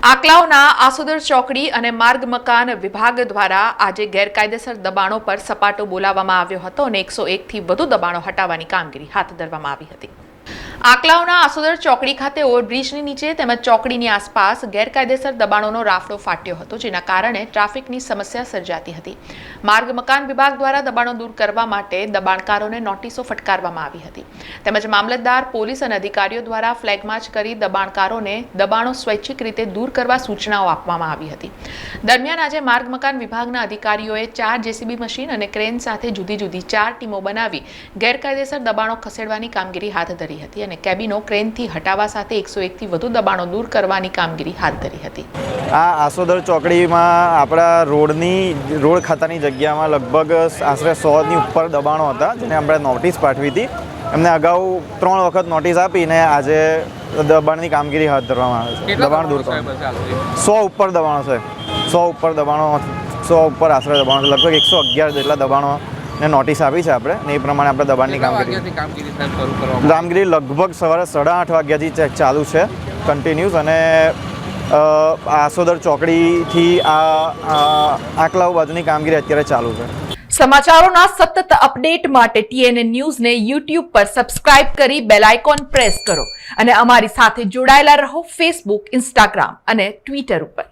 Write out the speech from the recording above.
આકલાવના આસુદર ચોકડી અને માર્ગ મકાન વિભાગ દ્વારા આજે ગેરકાયદેસર દબાણો પર સપાટો બોલાવવામાં આવ્યો હતો અને એકસો એકથી વધુ દબાણો હટાવવાની કામગીરી હાથ ધરવામાં આવી હતી. આકલાવના આસોદર ચોકડી ખાતે ઓવરબ્રિજની નીચે તેમજ ચોકડીની આસપાસ ગેરકાયદેસર દબાણોનો રાફડો ફાટ્યો હતો, જેના કારણે ટ્રાફિકની સમસ્યા સર્જાતી હતી. માર્ગ મકાન વિભાગ દ્વારા દબાણો દૂર કરવા માટે દબાણકારોને નોટિસો ફટકારવામાં આવી હતી. તેમજ મામલતદાર, પોલીસ અને અધિકારીઓ દ્વારા ફ્લેગમાર્ચ કરી દબાણકારોને દબાણો સ્વૈચ્છિક રીતે દૂર કરવા સૂચનાઓ આપવામાં આવી હતી. દરમિયાન આજે માર્ગ મકાન વિભાગના અધિકારીઓએ ચાર જેસીબી મશીન અને ક્રેન સાથે જુદી જુદી ચાર ટીમો બનાવી ગેરકાયદેસર દબાણો ખસેડવાની કામગીરી હાથ ધરી હતી અને કેબિનો ક્રેનથી હટાવવા સાથે એકસો એકથી વધુ દબાણો દૂર કરવાની કામગીરી હાથ ધરી હતી. આ આસોદર ચોકડીમાં આપણા રોડની રોડ ખાતાની જગ્યામાં લગભગ આશરે સોની ઉપર દબાણો હતા જેને આપણે નોટિસ પાઠવી હતી. એમને અગાઉ ત્રણ વખત નોટિસ આપીને આજે દબાણની કામગીરી હાથ ધરવામાં આવે છે. દબાણ દૂર કરવા સો ઉપર દબાણો છે. સો ઉપર દબાણો સો ઉપર આશરે દબાણો છે. લગભગ એકસો અગિયાર જેટલા દબાણો ને નોટિસ આપી છે આપણે ને એ પ્રમાણે આપણે દબાણની કામગીરી. કામગીરી લગભગ સવારે સાડા આઠ વાગ્યાથી ચાલુ છે કન્ટિન્યુઝ અને આસોદર ચોકડીથી આ આ આકલાવ બાજુની કામગીરી અત્યારે ચાલુ છે. સમાચારોના સતત અપડેટ માટે ટીએનએ ન્યૂઝને યુટ્યુબ પર સબસ્ક્રાઇબ કરી બેલ આઇકોન પ્રેસ કરો અને અમારી સાથે જોડાયેલા રહો ફેસબુક ઇન્સ્ટાગ્રામ અને ટ્વિટર ઉપર.